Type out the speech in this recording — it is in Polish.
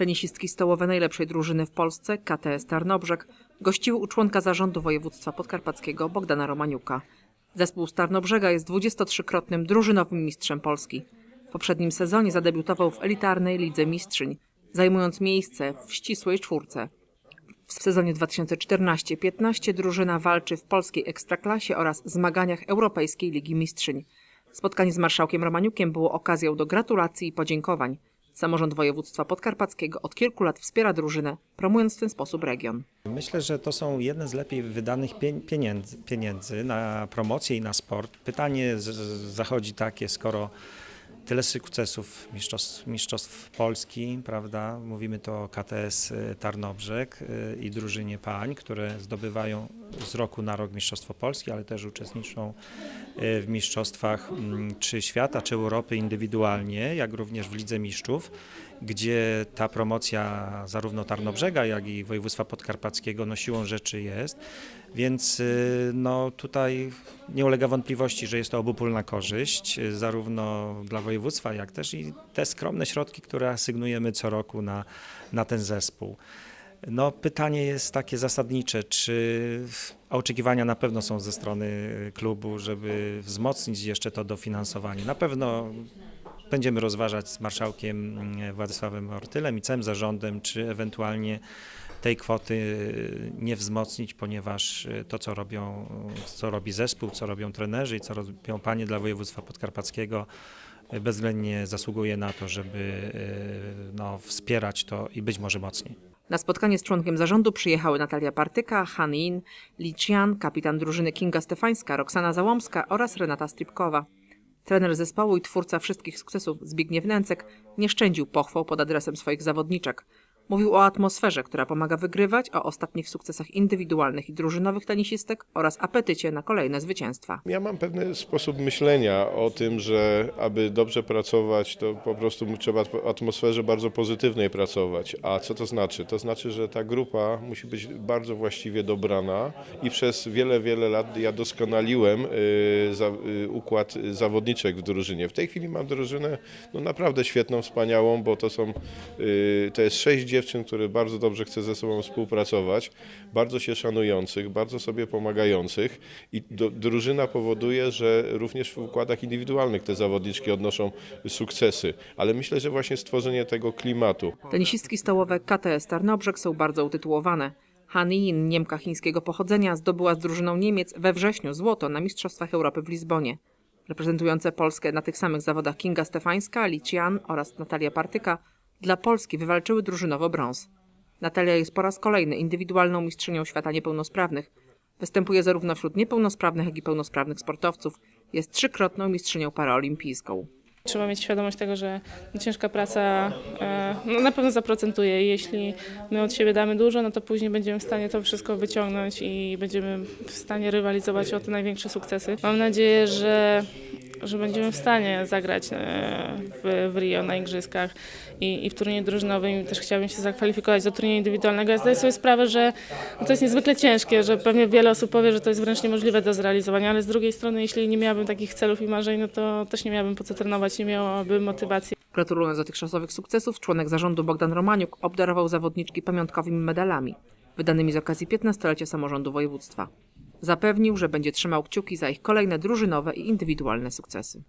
Tenisistki stołowe najlepszej drużyny w Polsce, KTS Tarnobrzeg, gościły u członka zarządu województwa podkarpackiego Bogdana Romaniuka. Zespół z Tarnobrzega jest 23-krotnym drużynowym mistrzem Polski. W poprzednim sezonie zadebiutował w elitarnej Lidze Mistrzyń, zajmując miejsce w ścisłej czwórce. W sezonie 2014-15 drużyna walczy w polskiej ekstraklasie oraz zmaganiach Europejskiej Ligi Mistrzyń. Spotkanie z marszałkiem Romaniukiem było okazją do gratulacji i podziękowań. Samorząd województwa podkarpackiego od kilku lat wspiera drużynę, promując w ten sposób region. Myślę, że to są jedne z lepiej wydanych pie- pieniędzy, pieniędzy na promocję i na sport. Pytanie zachodzi takie, skoro tyle sukcesów mistrzostw, mistrzostw Polski, prawda? Mówimy to o KTS y, Tarnobrzeg y, i drużynie pań, które zdobywają z roku na rok Mistrzostwo Polski, ale też uczestniczą y, w mistrzostwach mm, czy świata, czy Europy indywidualnie, jak również w Lidze Mistrzów, gdzie ta promocja zarówno Tarnobrzega, jak i województwa podkarpackiego no siłą rzeczy jest. Więc y, no, tutaj nie ulega wątpliwości, że jest to obopólna korzyść, y, zarówno dla województwa, jak też i te skromne środki, które asygnujemy co roku na, na ten zespół. No, pytanie jest takie zasadnicze, czy a oczekiwania na pewno są ze strony klubu, żeby wzmocnić jeszcze to dofinansowanie. Na pewno będziemy rozważać z marszałkiem mm, Władysławem Ortylem i całym zarządem, czy ewentualnie tej kwoty y, nie wzmocnić, ponieważ y, to, co robią, co robi zespół, co robią trenerzy i co robią panie dla województwa podkarpackiego, y, bezwzględnie zasługuje na to, żeby y, no, wspierać to i być może mocniej. Na spotkanie z członkiem zarządu przyjechały Natalia Partyka, Han In, Li Qian, kapitan drużyny Kinga Stefańska, Roxana Załomska oraz Renata Stripkowa. Trener zespołu i twórca wszystkich sukcesów Zbigniew Nęcek nie szczędził pochwał pod adresem swoich zawodniczek. Mówił o atmosferze, która pomaga wygrywać, o ostatnich sukcesach indywidualnych i drużynowych tenisistek oraz apetycie na kolejne zwycięstwa. Ja mam pewien sposób myślenia o tym, że aby dobrze pracować, to po prostu trzeba w atmosferze bardzo pozytywnej pracować. A co to znaczy? To znaczy, że ta grupa musi być bardzo właściwie dobrana i przez wiele, wiele lat ja doskonaliłem y, y, układ zawodniczek w drużynie. W tej chwili mam drużynę no, naprawdę świetną, wspaniałą, bo to są, y, to jest sześć dziewczyn, które bardzo dobrze chce ze sobą współpracować, bardzo się szanujących, bardzo sobie pomagających i do, drużyna powoduje, że również w układach indywidualnych te zawodniczki odnoszą sukcesy, ale myślę, że właśnie stworzenie tego klimatu, Tenisistki stołowe KTS Tarnobrzeg są bardzo utytułowane. Han Yin, Niemka chińskiego pochodzenia, zdobyła z drużyną Niemiec we wrześniu złoto na Mistrzostwach Europy w Lizbonie. Reprezentujące Polskę na tych samych zawodach Kinga Stefańska, Li Qian oraz Natalia Partyka dla Polski wywalczyły drużynowo brąz. Natalia jest po raz kolejny indywidualną mistrzynią świata niepełnosprawnych. Występuje zarówno wśród niepełnosprawnych, jak i pełnosprawnych sportowców. Jest trzykrotną mistrzynią paraolimpijską. Trzeba mieć świadomość tego, że ciężka praca e, no, na pewno zaprocentuje. Jeśli my od siebie damy dużo, no to później będziemy w stanie to wszystko wyciągnąć i będziemy w stanie rywalizować o te największe sukcesy. Mam nadzieję, że, że będziemy w stanie zagrać e, w, w Rio na igrzyskach i, i w turnieju drużynowym. Też chciałabym się zakwalifikować do turnieju indywidualnego. Ja zdaję sobie sprawę, że no, to jest niezwykle ciężkie, że pewnie wiele osób powie, że to jest wręcz niemożliwe do zrealizowania, ale z drugiej strony, jeśli nie miałabym takich celów i marzeń, no to też nie miałabym po co trenować, nie miałabym motywacji. Gratulując dotychczasowych sukcesów, członek zarządu Bogdan Romaniuk obdarował zawodniczki pamiątkowymi medalami, wydanymi z okazji 15-lecia samorządu województwa. Zapewnił, że będzie trzymał kciuki za ich kolejne drużynowe i indywidualne sukcesy.